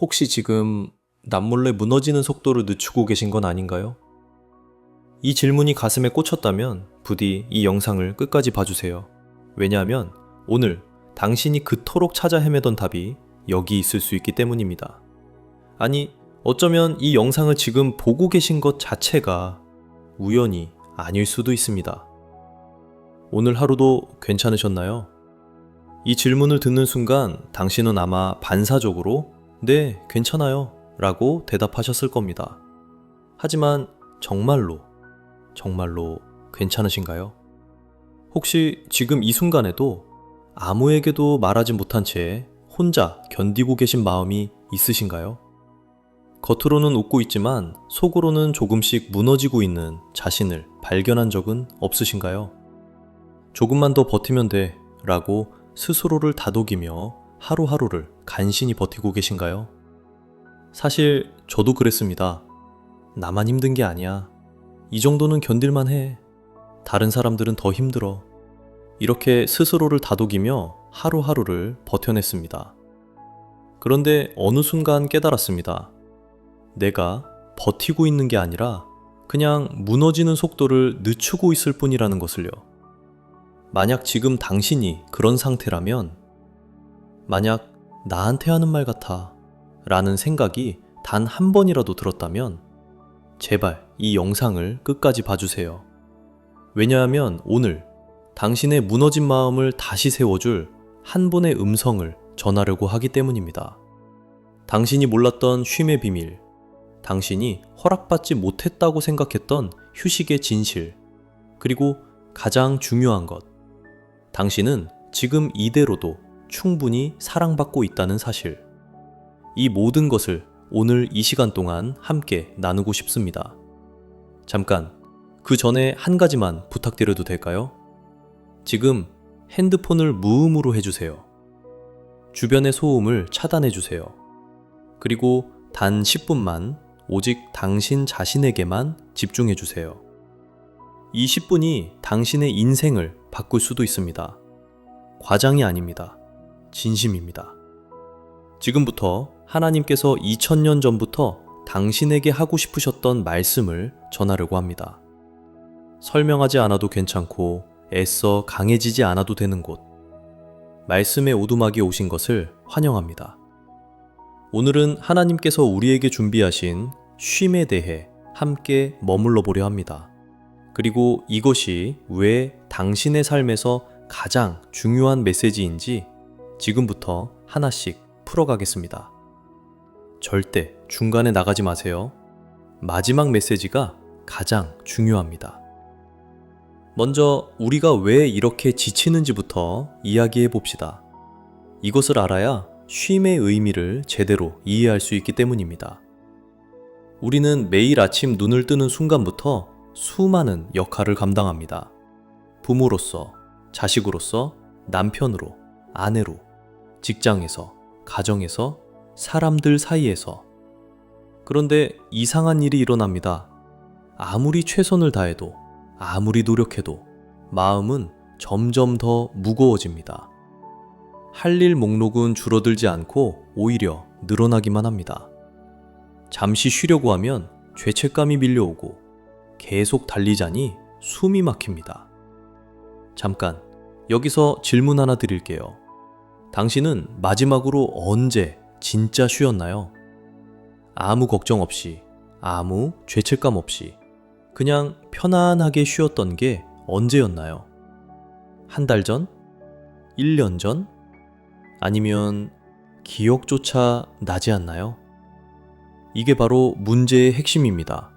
혹시 지금 남몰래 무너지는 속도를 늦추고 계신 건 아닌가요? 이 질문이 가슴에 꽂혔다면 부디 이 영상을 끝까지 봐주세요. 왜냐하면 오늘 당신이 그토록 찾아 헤매던 답이 여기 있을 수 있기 때문입니다. 아니, 어쩌면 이 영상을 지금 보고 계신 것 자체가 우연이 아닐 수도 있습니다. 오늘 하루도 괜찮으셨나요? 이 질문을 듣는 순간 당신은 아마 반사적으로 네, 괜찮아요 라고 대답하셨을 겁니다. 하지만 정말로, 정말로 괜찮으신가요? 혹시 지금 이 순간에도 아무에게도 말하지 못한 채 혼자 견디고 계신 마음이 있으신가요? 겉으로는 웃고 있지만 속으로는 조금씩 무너지고 있는 자신을 발견한 적은 없으신가요? 조금만 더 버티면 돼 라고 스스로를 다독이며 하루하루를 간신히 버티고 계신가요? 사실 저도 그랬습니다. 나만 힘든 게 아니야. 이 정도는 견딜만 해. 다른 사람들은 더 힘들어. 이렇게 스스로를 다독이며 하루하루를 버텨냈습니다. 그런데 어느 순간 깨달았습니다. 내가 버티고 있는 게 아니라 그냥 무너지는 속도를 늦추고 있을 뿐이라는 것을요. 만약 지금 당신이 그런 상태라면, 만약 나한테 하는 말 같아 라는 생각이 단 한 번이라도 들었다면, 제발 이 영상을 끝까지 봐주세요. 왜냐하면 오늘 당신의 무너진 마음을 다시 세워줄 한 분의 음성을 전하려고 하기 때문입니다. 당신이 몰랐던 쉼의 비밀, 당신이 허락받지 못했다고 생각했던 휴식의 진실, 그리고 가장 중요한 것, 당신은 지금 이대로도 충분히 사랑받고 있다는 사실. 이 모든 것을 오늘 이 시간 동안 함께 나누고 싶습니다. 잠깐, 그 전에 한 가지만 부탁드려도 될까요? 지금 핸드폰을 무음으로 해주세요. 주변의 소음을 차단해주세요. 그리고 단 10분만 오직 당신 자신에게만 집중해주세요. 이 10분이 당신의 인생을 바꿀 수도 있습니다. 과장이 아닙니다. 진심입니다. 지금부터 하나님께서 2000년 전부터 당신에게 하고 싶으셨던 말씀을 전하려고 합니다. 설명하지 않아도 괜찮고 애써 강해지지 않아도 되는 곳. 말씀의 오두막에 오신 것을 환영합니다. 오늘은 하나님께서 우리에게 준비하신 쉼에 대해 함께 머물러 보려 합니다. 그리고 이것이 왜 당신의 삶에서 가장 중요한 메시지인지 지금부터 하나씩 풀어가겠습니다. 절대 중간에 나가지 마세요. 마지막 메시지가 가장 중요합니다. 먼저 우리가 왜 이렇게 지치는지부터 이야기해 봅시다. 이것을 알아야 쉼의 의미를 제대로 이해할 수 있기 때문입니다. 우리는 매일 아침 눈을 뜨는 순간부터 수많은 역할을 감당합니다. 부모로서, 자식으로서, 남편으로, 아내로, 직장에서, 가정에서, 사람들 사이에서. 그런데 이상한 일이 일어납니다. 아무리 최선을 다해도, 아무리 노력해도 마음은 점점 더 무거워집니다. 할 일 목록은 줄어들지 않고 오히려 늘어나기만 합니다. 잠시 쉬려고 하면 죄책감이 밀려오고 계속 달리자니 숨이 막힙니다. 잠깐, 여기서 질문 하나 드릴게요. 당신은 마지막으로 언제 진짜 쉬었나요? 아무 걱정 없이, 아무 죄책감 없이, 그냥 편안하게 쉬었던 게 언제였나요? 한 달 전? 1년 전? 아니면 기억조차 나지 않나요? 이게 바로 문제의 핵심입니다.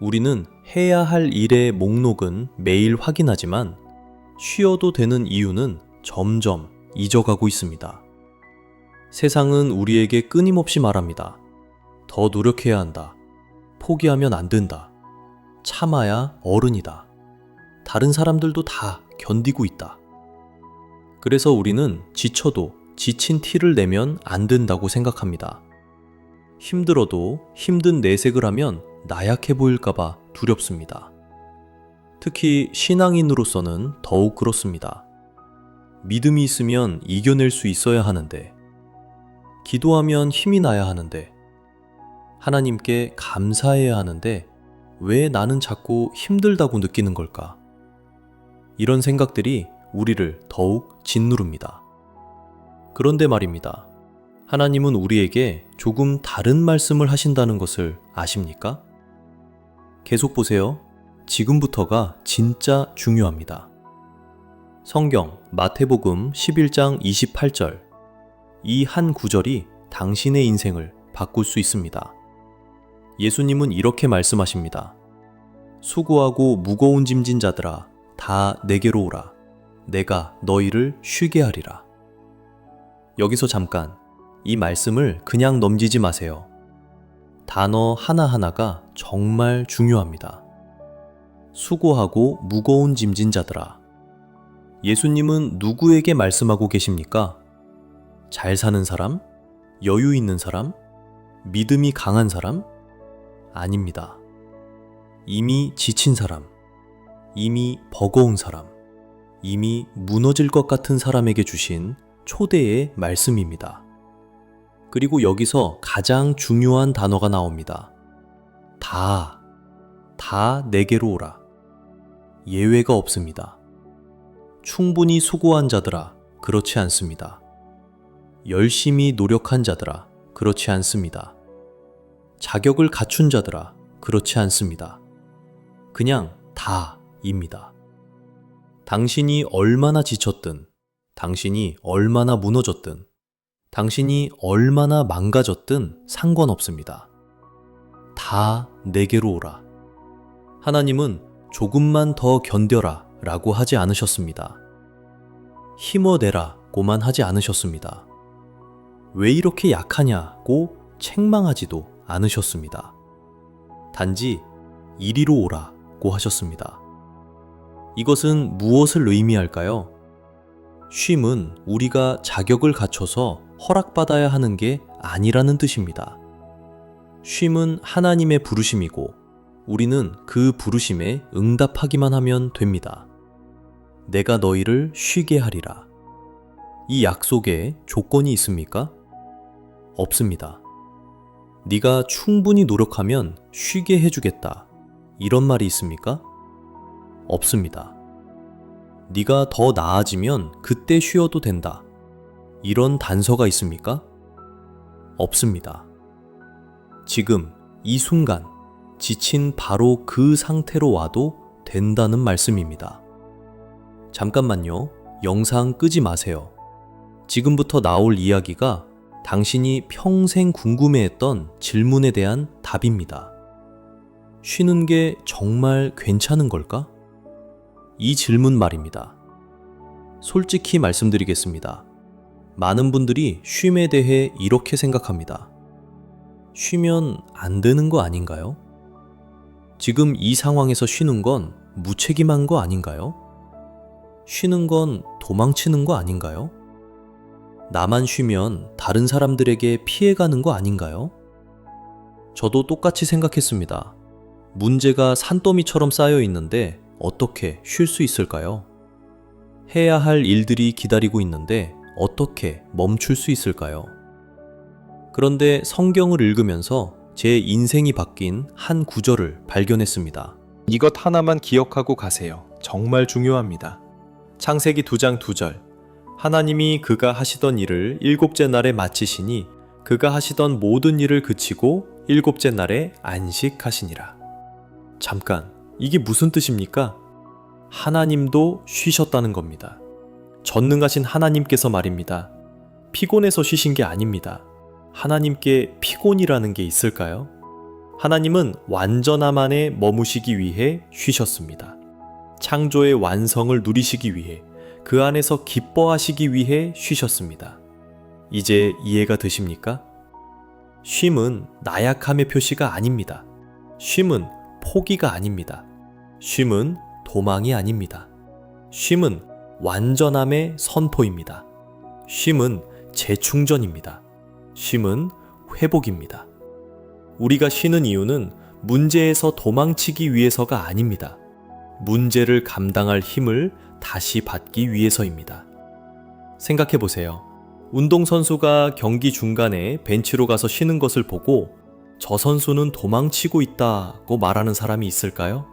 우리는 해야 할 일의 목록은 매일 확인하지만 쉬어도 되는 이유는 점점 잊어가고 있습니다. 세상은 우리에게 끊임없이 말합니다. 더 노력해야 한다. 포기하면 안 된다. 참아야 어른이다. 다른 사람들도 다 견디고 있다. 그래서 우리는 지쳐도 지친 티를 내면 안 된다고 생각합니다. 힘들어도 힘든 내색을 하면 나약해 보일까봐 두렵습니다. 특히 신앙인으로서는 더욱 그렇습니다. 믿음이 있으면 이겨낼 수 있어야 하는데, 기도하면 힘이 나야 하는데, 하나님께 감사해야 하는데, 왜 나는 자꾸 힘들다고 느끼는 걸까? 이런 생각들이 우리를 더욱 짓누릅니다. 그런데 말입니다. 하나님은 우리에게 조금 다른 말씀을 하신다는 것을 아십니까? 계속 보세요. 지금부터가 진짜 중요합니다. 성경 마태복음 11장 28절. 이 한 구절이 당신의 인생을 바꿀 수 있습니다. 예수님은 이렇게 말씀하십니다. 수고하고 무거운 짐진 자들아, 다 내게로 오라. 내가 너희를 쉬게 하리라. 여기서 잠깐 이 말씀을 그냥 넘기지 마세요. 단어 하나하나가 정말 중요합니다. 수고하고 무거운 짐진 자들아. 예수님은 누구에게 말씀하고 계십니까? 잘 사는 사람? 여유 있는 사람? 믿음이 강한 사람? 아닙니다. 이미 지친 사람, 이미 버거운 사람, 이미 무너질 것 같은 사람에게 주신 초대의 말씀입니다. 그리고 여기서 가장 중요한 단어가 나옵니다. 다, 다 내게로 오라. 예외가 없습니다. 충분히 수고한 자들아, 그렇지 않습니다. 열심히 노력한 자들아, 그렇지 않습니다. 자격을 갖춘 자들아, 그렇지 않습니다. 그냥 다입니다. 당신이 얼마나 지쳤든, 당신이 얼마나 무너졌든, 당신이 얼마나 망가졌든 상관없습니다. 다 내게로 오라. 하나님은 조금만 더 견뎌라 라고 하지 않으셨습니다. 힘어내라 고만 하지 않으셨습니다. 왜 이렇게 약하냐고 책망하지도 않으셨습니다. 단지 이리로 오라고 하셨습니다. 이것은 무엇을 의미할까요? 쉼은 우리가 자격을 갖춰서 허락받아야 하는 게 아니라는 뜻입니다. 쉼은 하나님의 부르심이고 우리는 그 부르심에 응답하기만 하면 됩니다. 내가 너희를 쉬게 하리라. 이 약속에 조건이 있습니까? 없습니다. 네가 충분히 노력하면 쉬게 해주겠다. 이런 말이 있습니까? 없습니다. 네가 더 나아지면 그때 쉬어도 된다. 이런 단서가 있습니까? 없습니다. 지금 이 순간 지친 바로 그 상태로 와도 된다는 말씀입니다. 잠깐만요. 영상 끄지 마세요. 지금부터 나올 이야기가 당신이 평생 궁금해했던 질문에 대한 답입니다. 쉬는 게 정말 괜찮은 걸까? 이 질문 말입니다. 솔직히 말씀드리겠습니다. 많은 분들이 쉼에 대해 이렇게 생각합니다. 쉬면 안 되는 거 아닌가요? 지금 이 상황에서 쉬는 건 무책임한 거 아닌가요? 쉬는 건 도망치는 거 아닌가요? 나만 쉬면 다른 사람들에게 피해가는 거 아닌가요? 저도 똑같이 생각했습니다. 문제가 산더미처럼 쌓여 있는데 어떻게 쉴 수 있을까요? 해야 할 일들이 기다리고 있는데 어떻게 멈출 수 있을까요? 그런데 성경을 읽으면서 제 인생이 바뀐 한 구절을 발견했습니다. 이것 하나만 기억하고 가세요. 정말 중요합니다. 창세기 2장 2절. 하나님이 그가 하시던 일을 일곱째 날에 마치시니 그가 하시던 모든 일을 그치고 일곱째 날에 안식하시니라. 잠깐, 이게 무슨 뜻입니까? 하나님도 쉬셨다는 겁니다. 전능하신 하나님께서 말입니다. 피곤해서 쉬신 게 아닙니다. 하나님께 피곤이라는 게 있을까요? 하나님은 완전함 안에 머무시기 위해 쉬셨습니다. 창조의 완성을 누리시기 위해 그 안에서 기뻐하시기 위해 쉬셨습니다. 이제 이해가 되십니까? 쉼은 나약함의 표시가 아닙니다. 쉼은 포기가 아닙니다. 쉼은 도망이 아닙니다. 쉼은 완전함의 선포입니다. 쉼은 재충전입니다. 쉼은 회복입니다. 우리가 쉬는 이유는 문제에서 도망치기 위해서가 아닙니다. 문제를 감당할 힘을 다시 받기 위해서입니다. 생각해 보세요. 운동선수가 경기 중간에 벤치로 가서 쉬는 것을 보고 저 선수는 도망치고 있다고 말하는 사람이 있을까요?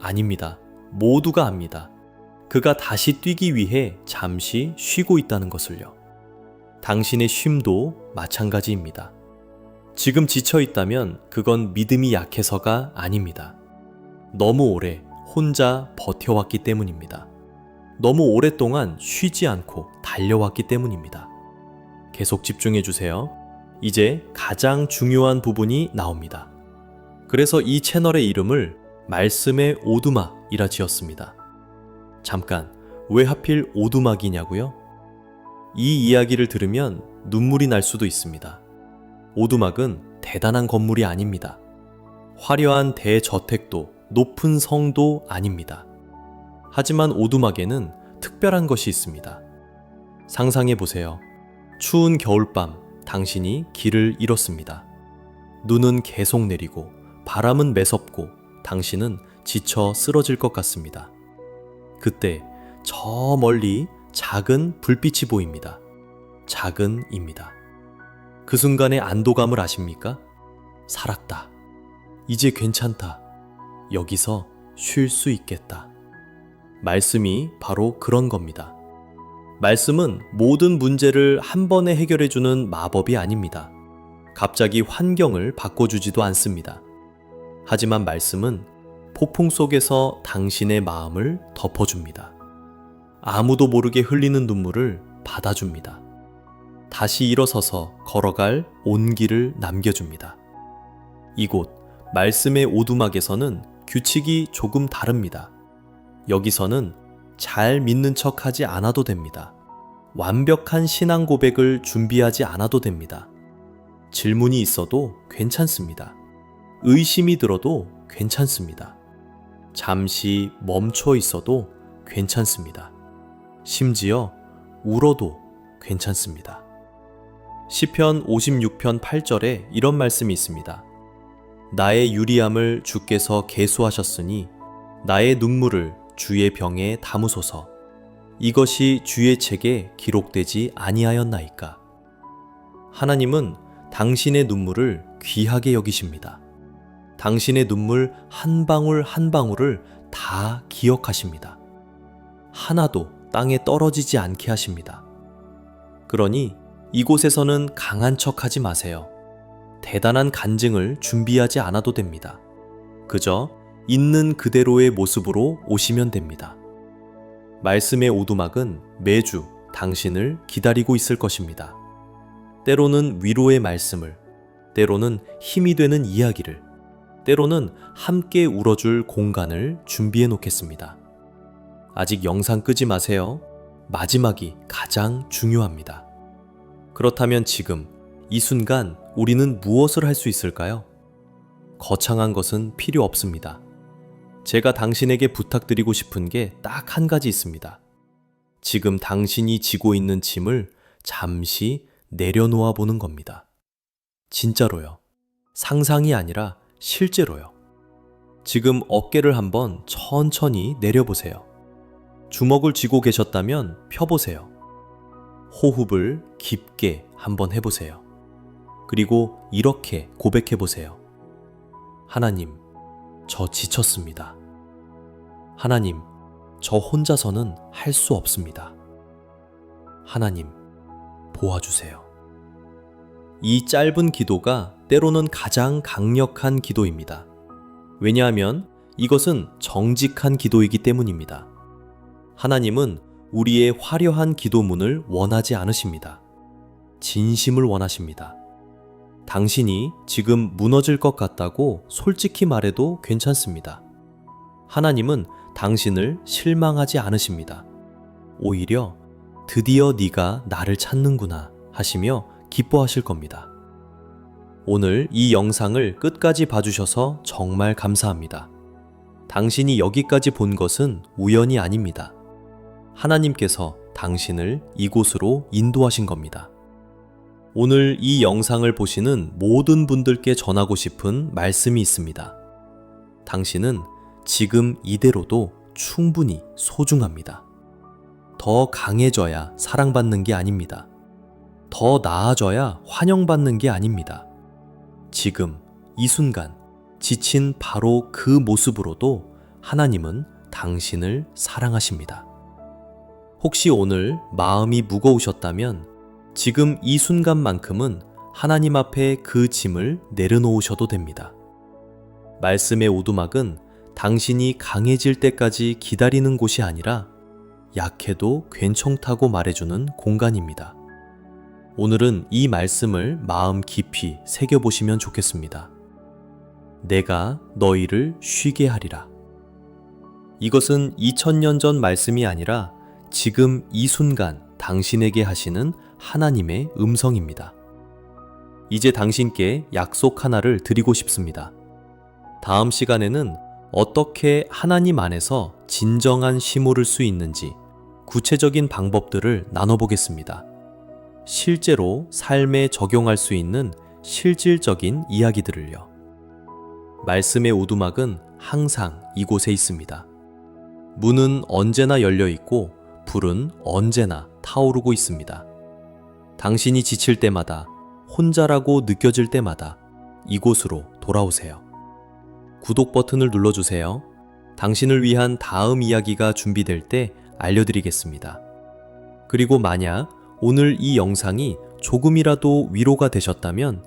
아닙니다. 모두가 압니다. 그가 다시 뛰기 위해 잠시 쉬고 있다는 것을요. 당신의 쉼도 마찬가지입니다. 지금 지쳐 있다면 그건 믿음이 약해서가 아닙니다. 너무 오래 혼자 버텨왔기 때문입니다. 너무 오랫동안 쉬지 않고 달려왔기 때문입니다. 계속 집중해 주세요. 이제 가장 중요한 부분이 나옵니다. 그래서 이 채널의 이름을 말씀의 오두막이라 지었습니다. 잠깐, 왜 하필 오두막이냐고요? 이 이야기를 들으면 눈물이 날 수도 있습니다. 오두막은 대단한 건물이 아닙니다. 화려한 대저택도 높은 성도 아닙니다. 하지만 오두막에는 특별한 것이 있습니다. 상상해 보세요. 추운 겨울밤, 당신이 길을 잃었습니다. 눈은 계속 내리고, 바람은 매섭고, 당신은 지쳐 쓰러질 것 같습니다. 그때 저 멀리 작은 불빛이 보입니다. 작은입니다. 그 순간의 안도감을 아십니까? 살았다. 이제 괜찮다. 여기서 쉴 수 있겠다. 말씀이 바로 그런 겁니다. 말씀은 모든 문제를 한 번에 해결해주는 마법이 아닙니다. 갑자기 환경을 바꿔주지도 않습니다. 하지만 말씀은 폭풍 속에서 당신의 마음을 덮어줍니다. 아무도 모르게 흘리는 눈물을 받아줍니다. 다시 일어서서 걸어갈 온기를 남겨줍니다. 이곳 말씀의 오두막에서는 규칙이 조금 다릅니다. 여기서는 잘 믿는 척 하지 않아도 됩니다. 완벽한 신앙 고백을 준비하지 않아도 됩니다. 질문이 있어도 괜찮습니다. 의심이 들어도 괜찮습니다. 잠시 멈춰 있어도 괜찮습니다. 심지어 울어도 괜찮습니다. 시편 56편 8절에 이런 말씀이 있습니다. 나의 유리함을 주께서 계수하셨으니 나의 눈물을 주의 병에 담으소서. 이것이 주의 책에 기록되지 아니하였나이까. 하나님은 당신의 눈물을 귀하게 여기십니다. 당신의 눈물 한 방울 한 방울을 다 기억하십니다. 하나도 땅에 떨어지지 않게 하십니다. 그러니 이곳에서는 강한 척 하지 마세요. 대단한 간증을 준비하지 않아도 됩니다. 그저 있는 그대로의 모습으로 오시면 됩니다. 말씀의 오두막은 매주 당신을 기다리고 있을 것입니다. 때로는 위로의 말씀을, 때로는 힘이 되는 이야기를, 때로는 함께 울어줄 공간을 준비해 놓겠습니다. 아직 영상 끄지 마세요. 마지막이 가장 중요합니다. 그렇다면 지금, 이 순간 우리는 무엇을 할 수 있을까요? 거창한 것은 필요 없습니다. 제가 당신에게 부탁드리고 싶은 게 딱 한 가지 있습니다. 지금 당신이 지고 있는 짐을 잠시 내려놓아 보는 겁니다. 진짜로요. 상상이 아니라 실제로요. 지금 어깨를 한번 천천히 내려보세요. 주먹을 쥐고 계셨다면 펴보세요. 호흡을 깊게 한번 해보세요. 그리고 이렇게 고백해 보세요. 하나님, 저 지쳤습니다. 하나님, 저 혼자서는 할 수 없습니다. 하나님, 도와주세요. 이 짧은 기도가 때로는 가장 강력한 기도입니다. 왜냐하면 이것은 정직한 기도이기 때문입니다. 하나님은 우리의 화려한 기도문을 원하지 않으십니다. 진심을 원하십니다. 당신이 지금 무너질 것 같다고 솔직히 말해도 괜찮습니다. 하나님은 당신을 실망하지 않으십니다. 오히려 드디어 네가 나를 찾는구나 하시며 기뻐하실 겁니다. 오늘 이 영상을 끝까지 봐주셔서 정말 감사합니다. 당신이 여기까지 본 것은 우연이 아닙니다. 하나님께서 당신을 이곳으로 인도하신 겁니다. 오늘 이 영상을 보시는 모든 분들께 전하고 싶은 말씀이 있습니다. 당신은 지금 이대로도 충분히 소중합니다. 더 강해져야 사랑받는 게 아닙니다. 더 나아져야 환영받는 게 아닙니다. 지금, 이 순간, 지친 바로 그 모습으로도 하나님은 당신을 사랑하십니다. 혹시 오늘 마음이 무거우셨다면 지금 이 순간만큼은 하나님 앞에 그 짐을 내려놓으셔도 됩니다. 말씀의 오두막은 당신이 강해질 때까지 기다리는 곳이 아니라 약해도 괜찮다고 말해주는 공간입니다. 오늘은 이 말씀을 마음 깊이 새겨보시면 좋겠습니다. 내가 너희를 쉬게 하리라. 이것은 2000년 전 말씀이 아니라 지금 이 순간 당신에게 하시는 하나님의 음성입니다. 이제 당신께 약속 하나를 드리고 싶습니다. 다음 시간에는 어떻게 하나님 안에서 진정한 쉼을 수 있는지 구체적인 방법들을 나눠보겠습니다. 실제로 삶에 적용할 수 있는 실질적인 이야기들을요. 말씀의 오두막은 항상 이곳에 있습니다. 문은 언제나 열려 있고 불은 언제나 타오르고 있습니다. 당신이 지칠 때마다 혼자라고 느껴질 때마다 이곳으로 돌아오세요. 구독 버튼을 눌러주세요. 당신을 위한 다음 이야기가 준비될 때 알려드리겠습니다. 그리고 만약 오늘 이 영상이 조금이라도 위로가 되셨다면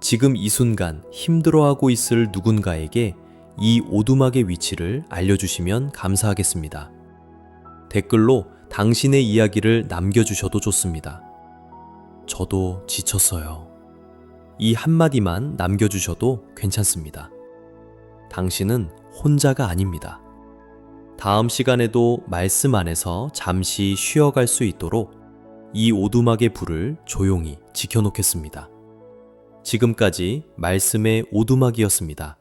지금 이 순간 힘들어하고 있을 누군가에게 이 오두막의 위치를 알려주시면 감사하겠습니다. 댓글로 당신의 이야기를 남겨주셔도 좋습니다. 저도 지쳤어요. 이 한마디만 남겨주셔도 괜찮습니다. 당신은 혼자가 아닙니다. 다음 시간에도 말씀 안에서 잠시 쉬어갈 수 있도록 이 오두막의 불을 조용히 지켜놓겠습니다. 지금까지 말씀의 오두막이었습니다.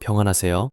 평안하세요.